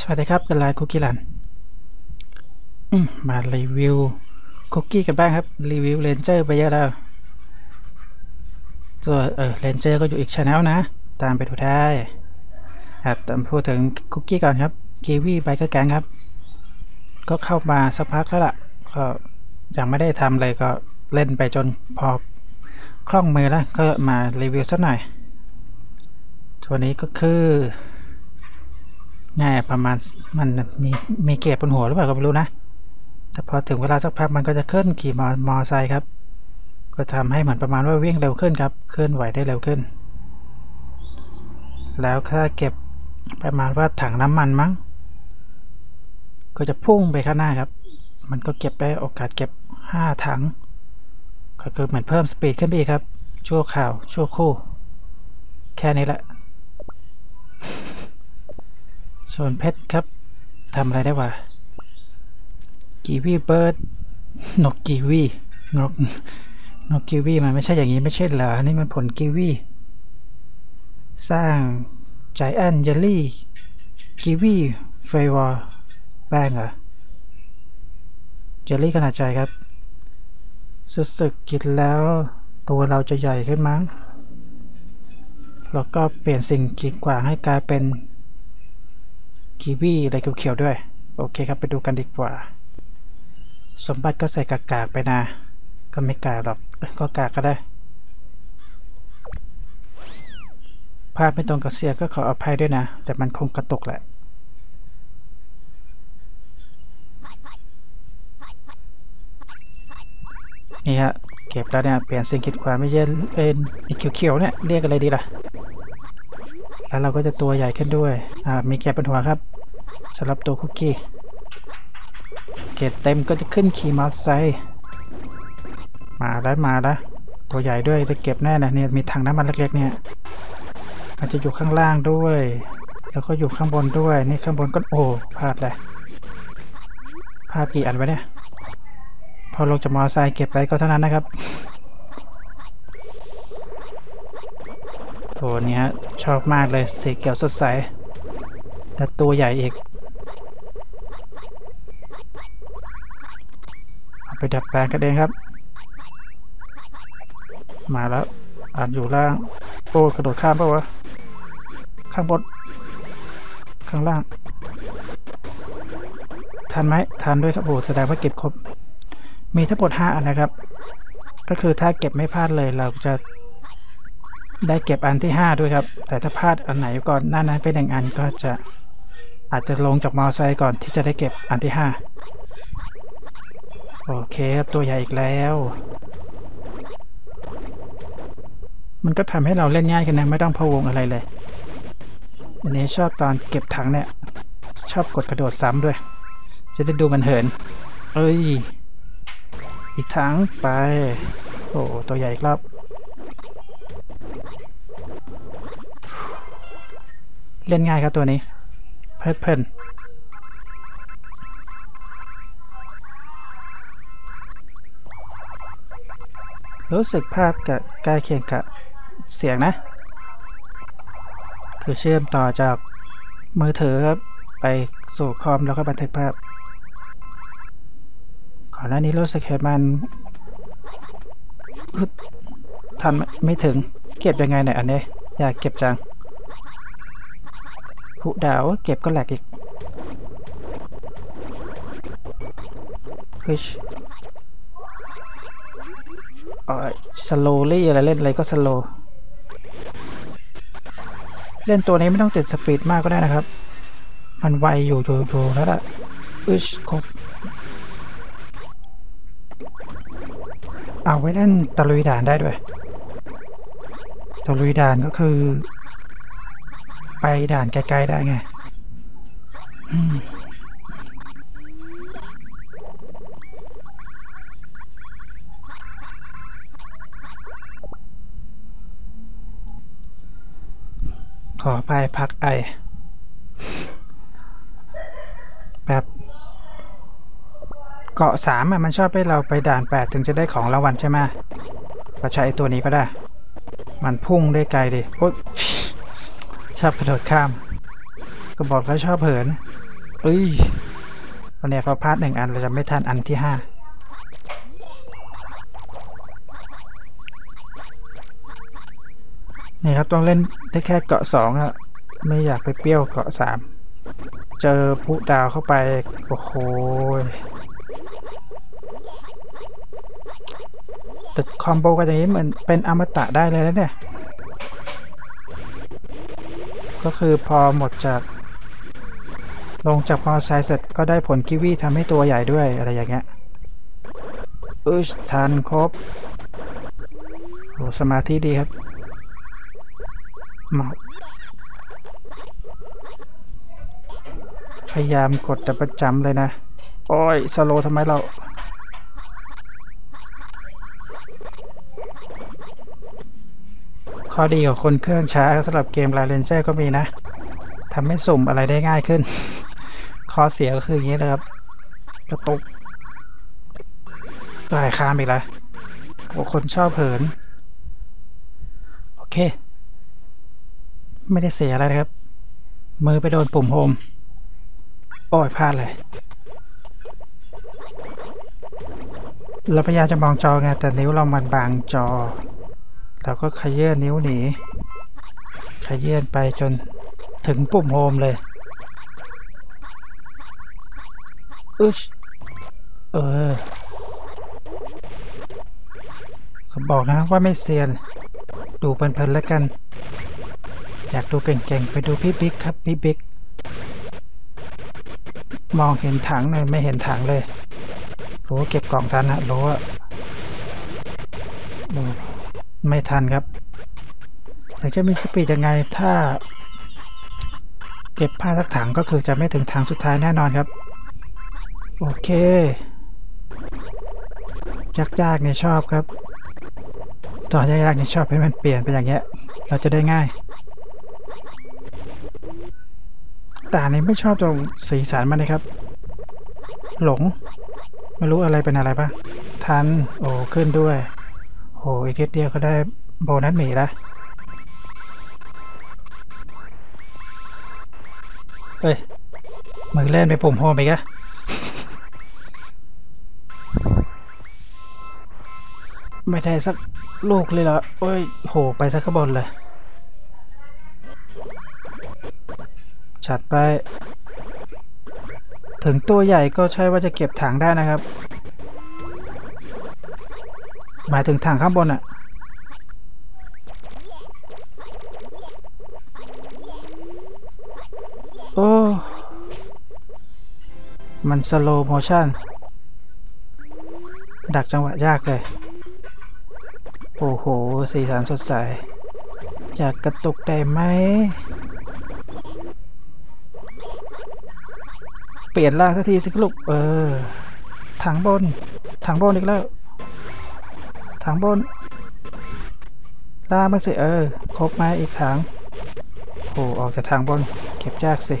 สวัสดีครับกันลน์คุกกี้รันมมารีวิวคุกกี้กันบ้างครับ รีวิวเรนเจอร์ไปเยอะแล้วตัวเออเรนเจอร์ก็อยู่อีกช anel นะ ตามไปดูได้อะแต่พูดถึงคุกกี้ก่อนครับกีวีไบเกอร์แกงครับ ก็เข้ามาสักพักแล้วล่ะ ก็ยังไม่ได้ทำเลยก็เล่นไปจนพอคล่องมือแล้ว ก็มารีวิวสักหน่อยตัวนี้ก็คือ ง่ายประมาณมันมีมีเกียร์บนหัวหรือเปล่าก็ไม่รู้นะ แต่พอถึงเวลาสักพักมันก็จะเคลื่อนขี่มอมอไซค์ครับ ก็ทำให้เหมือนประมาณว่าวิ่งเร็วขึ้นครับ เคลื่อนไหวได้เร็วขึ้น แล้วถ้าเก็บประมาณว่าถังน้ำมันมั้ง ก็จะพุ่งไปข้างหน้าครับ มันก็เก็บได้โอกาสเก็บ 5 ถัง ก็คือเหมือนเพิ่มสปีดขึ้นไปอีกครับ ชั่วข่าวชั่วคู่ แค่นี้แหละ ส่วนเพชรครับทำอะไรได้วะกีวีเบิร์ดนกกีวีนกนกกีวีมันไม่ใช่อย่างนี้ไม่ใช่เหรอนี่มันผลกีวีสร้างใจแอนเยลลี่กีวีเฟวอร์แป้งเหรอเจลลี่ขนาดใจครับสุดสึกกินแล้วตัวเราจะใหญ่ขึ้นมั้งแล้วก็เปลี่ยนสิ่งกีดขวางให้กลายเป็น กีวีอะไรเขียวๆด้วย โอเคครับไปดูกันดีกว่า สมบัติก็ใส่กากากไปนะ ก็ไม่กากหรอกก็กากก็ได้ภาพไม่ตรงกับเสียงก็ขออภัยด้วยนะ แต่มันคงกระตุกแหละนี่ฮะเก็บแล้วเนี่ย เปลี่ยนสิ่งกีดขวางไม่ใช่เป็นไอ้เขียวๆเนี่ย เรียกอะไรดีล่ะ แล้วเราก็จะตัวใหญ่ขึ้นด้วย อ่า มีแกะบนหัวครับสำหรับตัวคุกกี้ เกตเต็มก็จะขึ้นขี่มอเตอร์ไซค์ มาแล้วมาแล้วตัวใหญ่ด้วยจะเก็บแน่นะเนี่ยมีถังน้ำมันเล็กๆเนี่ยมันจะอยู่ข้างล่างด้วย แล้วก็อยู่ข้างบนด้วย นี่ข้างบนก็โอ้พลาดเลยพลาดกี่อันวะเนี่ย พอลงจากมอเตอร์ไซค์เก็บไปก็เท่านั้นนะครับ ตัวเนี้ยชอบมากเลยสีเขียวสดใส แต่ตัวใหญ่อีก เอาไปดัดแปลงกันเองครับ มาแล้วอ่านอยู่ล่าง โอ้กระโดดข้ามปะวะ ข้างบน ข้างล่าง ทันไหมทันด้วยครับโอ้แสดงว่าเก็บครบ มีทั้งหมด5อันนะครับ ก็คือถ้าเก็บไม่พลาดเลยเราจะ ได้เก็บอันที่ 5 ด้วยครับ แต่ถ้าพลาดอันไหนก่อนหน้านั้นไปหนึ่งอันก็จะอาจจะลงจากมอไซค์ก่อนที่จะได้เก็บอันที่ 5 โอเคครับตัวใหญ่อีกแล้ว มันก็ทำให้เราเล่นง่ายขึ้นนะไม่ต้องพะวงอะไรเลย อันนี้ชอบตอนเก็บถังเนี่ย ชอบกดกระโดดซ้ำด้วย จะได้ดูมันเหิน เอ้ย อีกถังไป โอ้ตัวใหญ่อีกรอบ เล่นง่ายครับตัวนี้ เพลิดเพลินรู้สึกภาพกับใกล้เคียงกับเสียงนะ คือเชื่อมต่อจากมือถือครับไปสู่คอมแล้วก็บันทึกภาพก่อนหน้านี้รู้สึกเห็นมันทันไม่ไม่ถึงเก็บยังไงเนี่ยอันนี้อยากเก็บจัง ผู้ดาวเก็บก็แหลกอีกฟิชเออสโลลี่อะไรเล่นอะไรก็สโลเล่นตัวนี้ไม่ต้องติดสปีดมากก็ได้นะครับ มันไวอยู่อยู่แล้วล่ะอิชครบเอาไว้เล่นตะลุยด่านได้ด้วยตะลุยด่านก็คือ ไปด่านไกลๆได้ไงขอไปพักไอแบบเกาะสามมันชอบให้เราไปด่านแปดถึงจะได้ของรางวัลใช่ไหมก็ใช้ตัวนี้ก็ได้ มันพุ่งได้ไกลดิโอ๊ย ชอบกระโดดข้าม ก็บอกแล้วชอบเหินเอ้ยวันนี้พอพลาดหนึ่งอันเราจะไม่ทันอันที่ห้านี่ครับต้องเล่นได้แค่เกาะสองอะไม่อยากไปเปรี้ยวเกาะสามเจอผู้ดาวเข้าไป โอ้โหแต่คอมโบกันอย่างนี้เหมือนเป็นอมตะได้เลยนะเนี่ย ก็คือพอหมดจาก ลงจากมอไซค์เสร็จก็ได้ผลกิวีทำให้ตัวใหญ่ด้วยอะไรอย่างเงี้ยอึชทันครบโหสมาธิดีครับหมาพยายามกดแต่ประจำเลยนะ โอ้ย สโลทำไมเรา ข้อดีของคนเครื่องช้าสำหรับเกมลาเรนเจอร์ก็มีนะทำให้สุ่มอะไรได้ง่ายขึ้น ข้อเสียก็คืออย่างนี้เลยครับ กระตุกตายข้ามอีกแล้วโอ้คนชอบเผิน โอเค ไม่ได้เสียอะไรนะครับ มือไปโดนปุ่มโฮมโอ้ยพลาดเลย เราพยายามจะมองจอไงแต่นิ้วเรามันบางจอ เราก็ขยื่นนิ้วหนี ขยื่นไปจนถึงปุ่มโฮมเลยอึชเออขาบอกนะว่าไม่เซียน ดูเพลินๆแล้วกัน อยากดูเก่งๆ ไปดูพี่บิ๊กครับ พี่บิ๊ก มองเห็นถังเลยไม่เห็นถังเลยรู้เก็บกล่องทันนะรู้ว่าดู ไม่ทันครับอยากจะมีสปีดยังไงถ้า เก็บผ้าสักถังก็คือจะไม่ถึงถังสุดท้ายแน่นอนครับ โอเคยากๆเนี่ยชอบครับตอนยากๆเนี่ยชอบให้มันเปลี่ยนไปอย่างเงี้ย เราจะได้ง่ายแต่อันนี้ไม่ชอบตรงสีสันมันเลยครับ หลง ไม่รู้อะไรเป็นอะไรปะทัน โอ้ขึ้นด้วย หอีกนิดเดียวก็ได้โบนัสหมีละเฮ้ยมือเล่นไปปุ่มโฮมอีกอะไม่ได้สักลูกเลยเหรอโอ้ยโหไปสักขางบนเลยจัดไป ถึงตัวใหญ่ก็ใช่ว่าจะเก็บถังได้นะครับ หมายถึงถังข้างบนอะโอ้ มันสโลโมชั่น ดักจังหวะยากเลย โอ้โห สีสันสดใส อยากกระตุกได้ไหม เปลี่ยนล่างสักทีสิลูก เออถังบนถังบนอีกแล้ว ถังบน ล่ามาสิเออ ครบมาอีกถังโอ้ออกจากทางบน เก็บยากสิ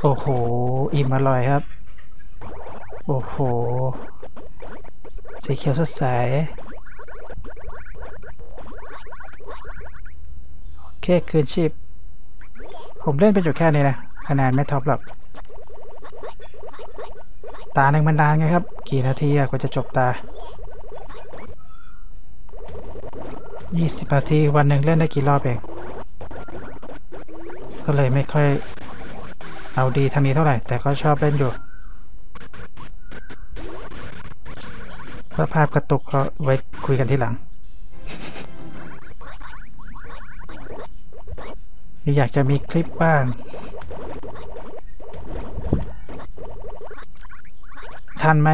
โอ้โห อิ่มอร่อยครับ โอ้โห สีเขียวสดใส โอเค คืนชีพ ผมเล่นไปอยู่แค่นี้นะคะแนนไม่ท็อปหรอก ตาหนึ่งมันนานไงครับ กี่นาทีอะกว่าจะจบตา 20 นาทีวันหนึ่งเล่นได้กี่รอบเอง ก็เลยไม่ค่อยเอาดีทางนี้เท่าไหร่ แต่ก็ชอบเล่นอยู่ถ้าภาพกระตุกก็ไว้คุยกันทีหลังอยากจะมีคลิปบ้าง ทันไหม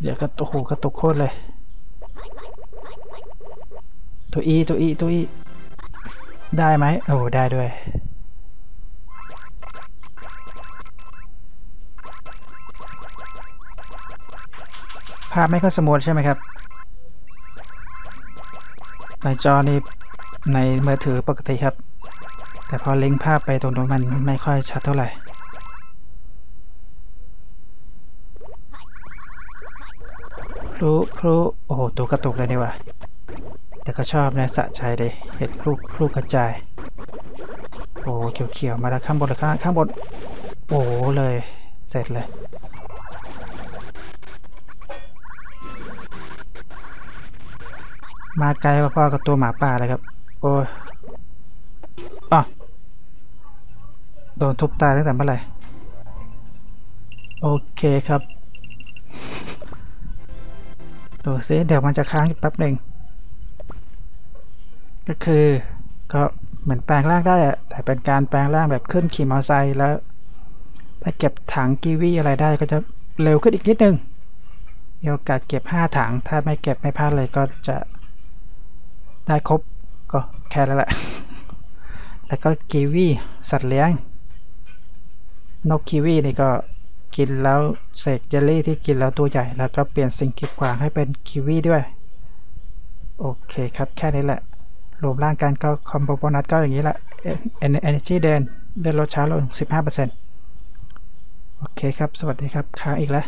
เดี๋ยวกระตุกหูกระตุกโคตรเลย ตัวอีตัวอีตัวอีได้ไหมโอ้ได้ด้วย ภาพไม่ค่อยสมูทใช่ไหมครับ ในจอนี่ในมือถือปกติครับ แต่พอเลิงภาพไปตรงนู้นมันไม่ค่อยชัดเท่าไหร่ พลุพลุโอ้โหตัวกระตุกเลยนี่วะแต่ก็ชอบนะสะใจเลยเห็นพลุพลุกระจาย โอ้เขียวๆมาแล้วข้างบนเลยข้างข้างบน โอ้เลยเสร็จเลยมาไกลพอกับตัวหมาป่าเลยครับ โอ้ยอ๋อโดนทุบตายตั้งแต่เมื่อไหร่ โอเคครับ ดูซิเดี๋ยวมันจะค้างอีกแป๊บหนึ่งก็คือก็เหมือนแปลงร่างได้อะแต่เป็นการแปลงร่างแบบขึ้นขี่มอเตอร์ไซค์แล้ว ถ้าเก็บถังกีวีอะไรได้ก็จะเร็วขึ้นอีกนิดนึงมีโอกาสเก็บ 5 ถัง ถ้าไม่เก็บไม่พลาดเลยก็จะได้ครบก็แค่แล้วแหละ แล้วก็กีวีสัตว์เลี้ยง นกกีวีนี่ก็ กินแล้วเสกเยลลี่ที่กินแล้วตัวใหญ่ แล้วก็เปลี่ยนสิ่งกีดขวางให้เป็นคิวีด้วย โอเคครับ แค่นี้แหละรวมร่างกันก็คอมโบโบนัสก็อย่างนี้แหละเเอเนจีเดนเลื่อนลดช้าลง 15%โอเคครับ สวัสดีครับ ค้างอีกแล้ว